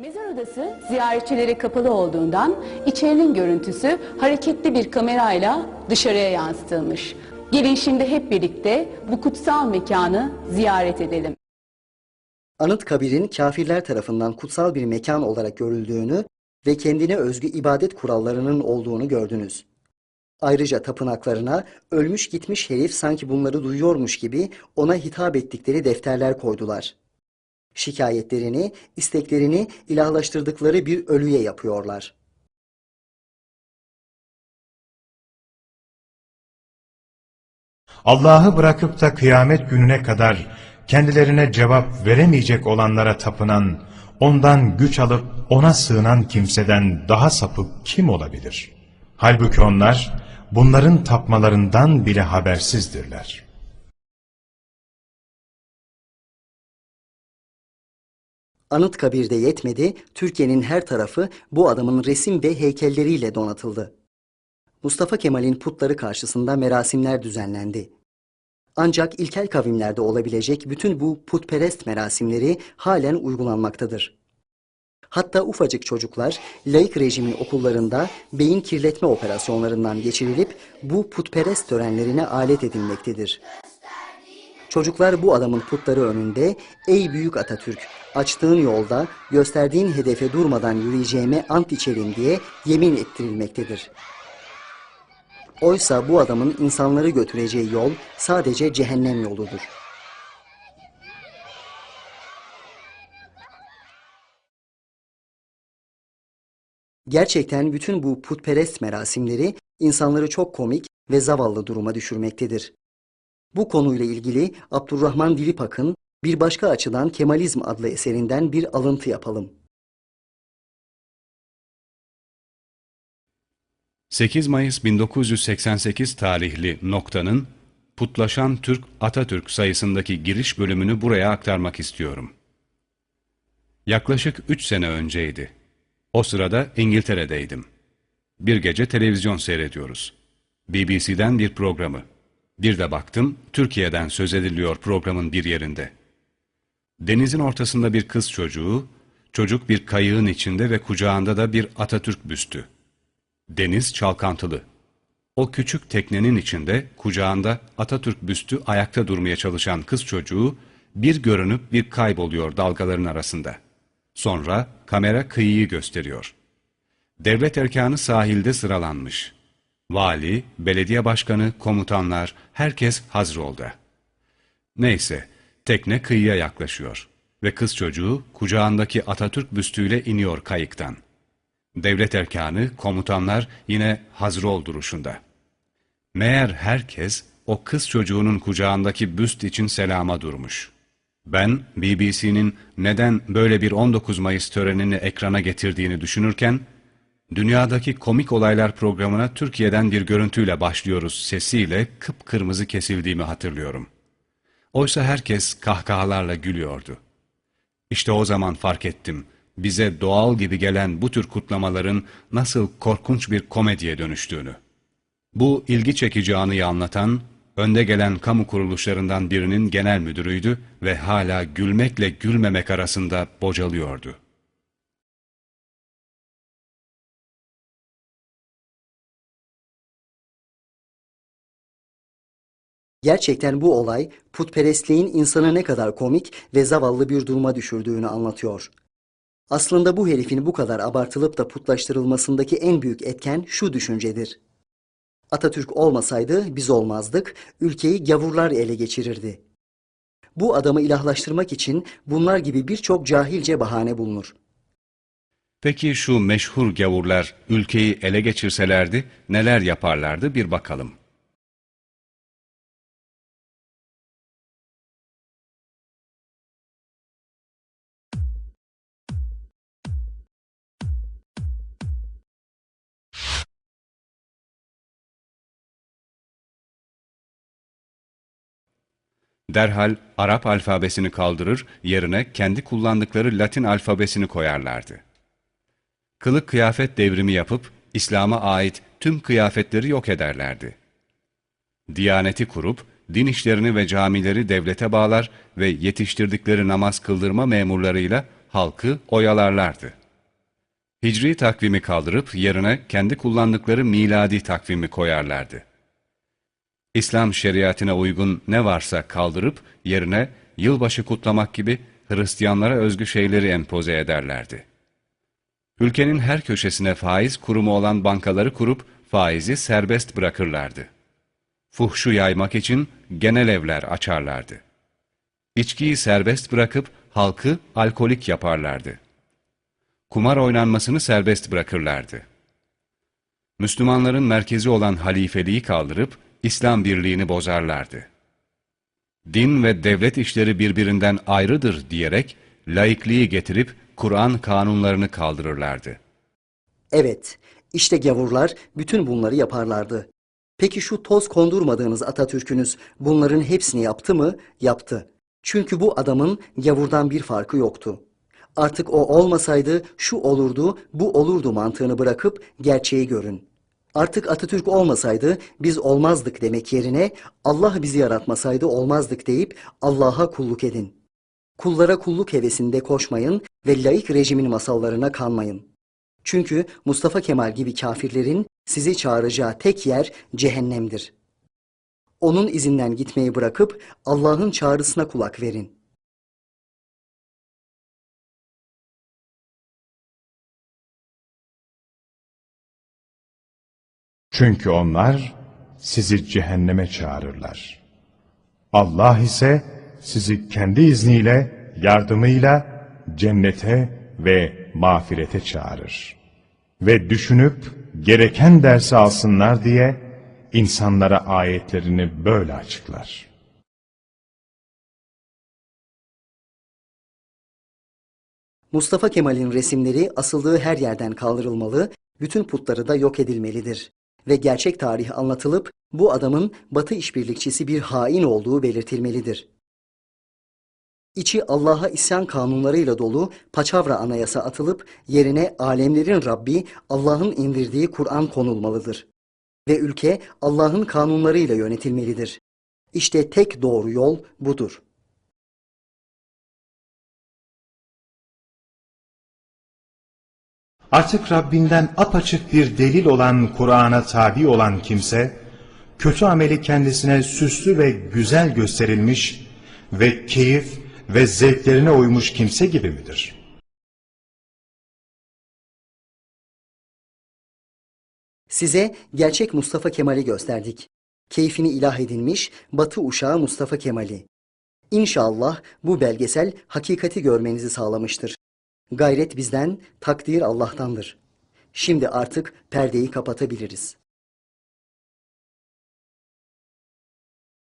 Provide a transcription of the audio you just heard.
Mezar odası ziyaretçilere kapalı olduğundan içerinin görüntüsü hareketli bir kamerayla dışarıya yansıtılmış. Gelin şimdi hep birlikte bu kutsal mekanı ziyaret edelim. Anıtkabir'in kafirler tarafından kutsal bir mekan olarak görüldüğünü ve kendine özgü ibadet kurallarının olduğunu gördünüz. Ayrıca tapınaklarına ölmüş gitmiş herif sanki bunları duyuyormuş gibi ona hitap ettikleri defterler koydular. Şikayetlerini, isteklerini ilahlaştırdıkları bir ölüye yapıyorlar. Allah'ı bırakıp da kıyamet gününe kadar kendilerine cevap veremeyecek olanlara tapınan, ondan güç alıp ona sığınan kimseden daha sapık kim olabilir? Halbuki onlar bunların tapmalarından bile habersizdirler. Anıtkabir'de yetmedi, Türkiye'nin her tarafı bu adamın resim ve heykelleriyle donatıldı. Mustafa Kemal'in putları karşısında merasimler düzenlendi. Ancak ilkel kavimlerde olabilecek bütün bu putperest merasimleri halen uygulanmaktadır. Hatta ufacık çocuklar laik rejimin okullarında beyin kirletme operasyonlarından geçirilip bu putperest törenlerine alet edilmektedir. Çocuklar bu adamın putları önünde ey büyük Atatürk açtığın yolda gösterdiğin hedefe durmadan yürüyeceğime ant içerim diye yemin ettirilmektedir. Oysa bu adamın insanları götüreceği yol sadece cehennem yoludur. Gerçekten bütün bu putperest merasimleri insanları çok komik ve zavallı duruma düşürmektedir. Bu konuyla ilgili Abdurrahman Dilipak'ın bir başka açıdan Kemalizm adlı eserinden bir alıntı yapalım. 8 Mayıs 1988 tarihli noktanın Putlaşan Türk Atatürk sayısındaki giriş bölümünü buraya aktarmak istiyorum. Yaklaşık 3 sene önceydi. O sırada İngiltere'deydim. Bir gece televizyon seyrediyoruz. BBC'den bir programı. Bir de baktım Türkiye'den söz ediliyor programın bir yerinde. Denizin ortasında bir kız çocuğu, çocuk bir kayığın içinde ve kucağında da bir Atatürk büstü. Deniz çalkantılı. O küçük teknenin içinde kucağında Atatürk büstü ayakta durmaya çalışan kız çocuğu bir görünüp bir kayboluyor dalgaların arasında. Sonra kamera kıyıyı gösteriyor. Devlet erkanı sahilde sıralanmış. Vali, belediye başkanı, komutanlar, herkes hazır oldu. Neyse, tekne kıyıya yaklaşıyor ve kız çocuğu kucağındaki Atatürk büstüyle iniyor kayıktan. Devlet erkanı, komutanlar yine hazır ol duruşunda. Meğer herkes o kız çocuğunun kucağındaki büst için selama durmuş. Ben BBC'nin neden böyle bir 19 Mayıs törenini ekrana getirdiğini düşünürken, dünyadaki komik olaylar programına Türkiye'den bir görüntüyle başlıyoruz sesiyle kıpkırmızı kesildiğimi hatırlıyorum. Oysa herkes kahkahalarla gülüyordu. İşte o zaman fark ettim, bize doğal gibi gelen bu tür kutlamaların nasıl korkunç bir komediye dönüştüğünü. Bu ilgi çekici anıyı anlatan, önde gelen kamu kuruluşlarından birinin genel müdürüydü ve hala gülmekle gülmemek arasında bocalıyordu. Gerçekten bu olay putperestliğin insanı ne kadar komik ve zavallı bir duruma düşürdüğünü anlatıyor. Aslında bu herifin bu kadar abartılıp da putlaştırılmasındaki en büyük etken şu düşüncedir. Atatürk olmasaydı biz olmazdık, ülkeyi gavurlar ele geçirirdi. Bu adamı ilahlaştırmak için bunlar gibi birçok cahilce bahane bulunur. Peki şu meşhur gavurlar ülkeyi ele geçirselerdi neler yaparlardı bir bakalım. Derhal Arap alfabesini kaldırır, yerine kendi kullandıkları Latin alfabesini koyarlardı. Kılık kıyafet devrimi yapıp İslam'a ait tüm kıyafetleri yok ederlerdi. Diyaneti kurup din işlerini ve camileri devlete bağlar ve yetiştirdikleri namaz kıldırma memurlarıyla halkı oyalarlardı. Hicri takvimi kaldırıp yerine kendi kullandıkları miladi takvimi koyarlardı. İslam şeriatine uygun ne varsa kaldırıp yerine yılbaşı kutlamak gibi Hristiyanlara özgü şeyleri empoze ederlerdi. Ülkenin her köşesine faiz kurumu olan bankaları kurup faizi serbest bırakırlardı. Fuhşu yaymak için genel evler açarlardı. İçkiyi serbest bırakıp halkı alkolik yaparlardı. Kumar oynanmasını serbest bırakırlardı. Müslümanların merkezi olan halifeliği kaldırıp İslam birliğini bozarlardı. Din ve devlet işleri birbirinden ayrıdır diyerek laikliği getirip Kur'an kanunlarını kaldırırlardı. Evet, işte gavurlar bütün bunları yaparlardı. Peki şu toz kondurmadığınız Atatürk'ünüz bunların hepsini yaptı mı? Yaptı. Çünkü bu adamın gavurdan bir farkı yoktu. Artık o olmasaydı şu olurdu, bu olurdu mantığını bırakıp gerçeği görün. Artık Atatürk olmasaydı biz olmazdık demek yerine Allah bizi yaratmasaydı olmazdık deyip Allah'a kulluk edin. Kullara kulluk hevesinde koşmayın ve laik rejimin masallarına kanmayın. Çünkü Mustafa Kemal gibi kafirlerin sizi çağıracağı tek yer cehennemdir. Onun izinden gitmeyi bırakıp Allah'ın çağrısına kulak verin. Çünkü onlar sizi cehenneme çağırırlar. Allah ise sizi kendi izniyle, yardımıyla cennete ve mağfirete çağırır. Ve düşünüp gereken dersi alsınlar diye insanlara ayetlerini böyle açıklar. Mustafa Kemal'in resimleri asıldığı her yerden kaldırılmalı, bütün putları da yok edilmelidir. Ve gerçek tarih anlatılıp bu adamın Batı işbirlikçisi bir hain olduğu belirtilmelidir. İçi Allah'a isyan kanunlarıyla dolu paçavra anayasa atılıp yerine alemlerin Rabbi Allah'ın indirdiği Kur'an konulmalıdır. Ve ülke Allah'ın kanunlarıyla yönetilmelidir. İşte tek doğru yol budur. Artık Rabbinden apaçık bir delil olan Kur'an'a tabi olan kimse, kötü ameli kendisine süslü ve güzel gösterilmiş ve keyif ve zevklerine uymuş kimse gibi midir? Size gerçek Mustafa Kemal'i gösterdik. Keyfini ilah edinmiş Batı uşağı Mustafa Kemal'i. İnşallah bu belgesel hakikati görmenizi sağlamıştır. Gayret bizden, takdir Allah'tandır. Şimdi artık perdeyi kapatabiliriz.